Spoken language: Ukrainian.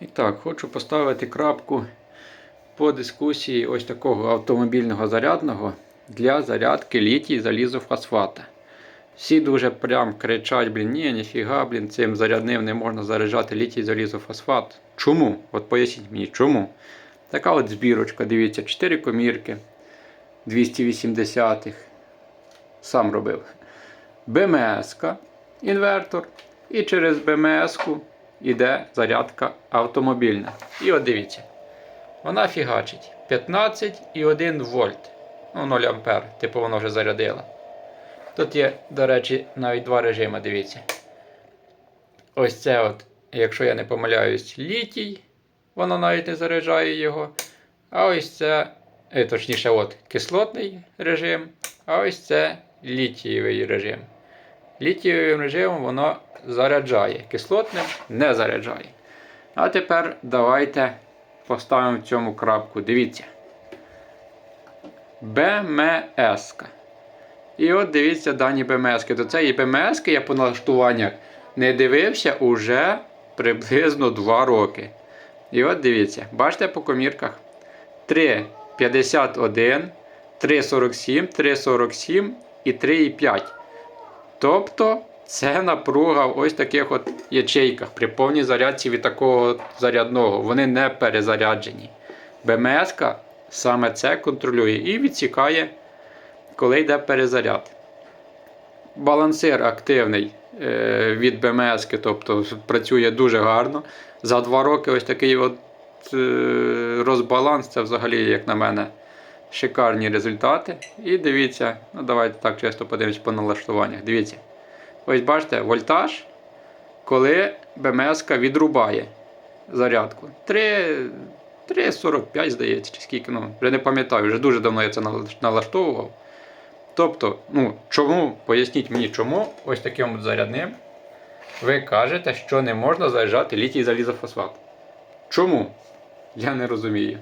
І так, хочу поставити крапку по дискусії ось такого автомобільного зарядного для зарядки літій залізофосфата. Всі дуже прям кричать, блін, ні, ніфіга, блін, цим зарядним не можна заряджати літій залізофосфат. Чому? От поясніть мені, чому? Така от збірочка, дивіться, 4 комірки 280-х. Сам робив. БМС, інвертор. І через БМС йде зарядка автомобільна. І от дивіться. Вона фігачить 15,1 вольт. Ну, 0 ампер. Типу воно вже зарядило. Тут є, до речі, навіть два режими, дивіться. Ось це от, якщо я не помиляюсь, літій. Воно навіть не заряджає його. А ось це, е, точніше, от, кислотний режим. А ось це літієвий режим. Літієвим режимом воно заряджає. Кислотним не заряджає. А тепер давайте поставимо в цьому крапку. Дивіться. БМС. І от дивіться дані БМС. До цієї БМС я по налаштуваннях не дивився уже приблизно 2 роки. І от дивіться, бачите по комірках 3,51, 3,47, 3,47 і 3,5. Тобто це напруга в ось таких от ячейках при повній зарядці від такого зарядного. Вони не перезаряджені. БМС саме це контролює і відсікає, коли йде перезаряд. Балансир активний е, від БМС, тобто працює дуже гарно. За два роки ось такий от е, розбаланс, це взагалі, як на мене, шикарні результати. І дивіться, ну давайте так чисто подивимось по налаштуваннях. Дивіться. Ось бачите, вольтаж, коли БМС відрубає зарядку. 3,45, здається, чи скільки, ну, вже не пам'ятаю, вже дуже давно я це налаштовував. Тобто, ну, чому, поясніть мені, чому ось таким от зарядним ви кажете, що не можна заряджати літій залізофосфат. Чому? Я не розумію.